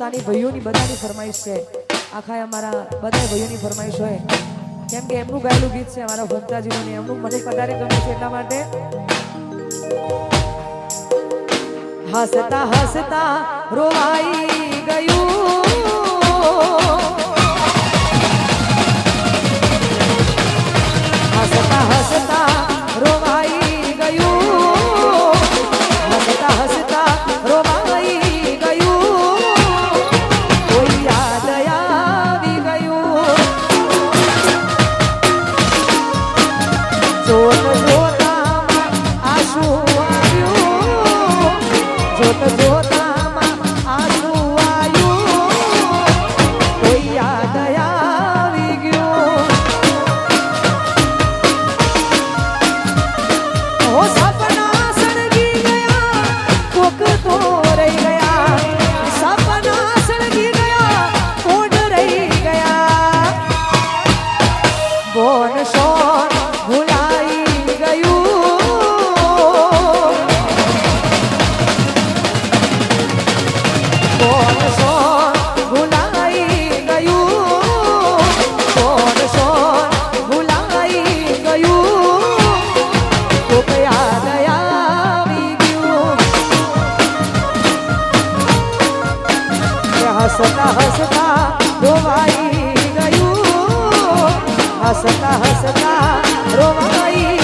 હિન્દુસ્તાની ભાઈઓની બધાની ફરમાઈશ છે. આખા અમારા બધા ભાઈઓની ફરમાઈશ હોય. કેમ કે એમનું ગાયેલું ગીત છે અમારા ભંતાજીનું ને એમનું મને વધારે ગમે છે એટલા માટે. હસતા હસતા રોવાઈ ગયું. હસતા હસતા pessoa હસતા હસતા રોવાઈ ગયું હસતા હસતા રોવાઈ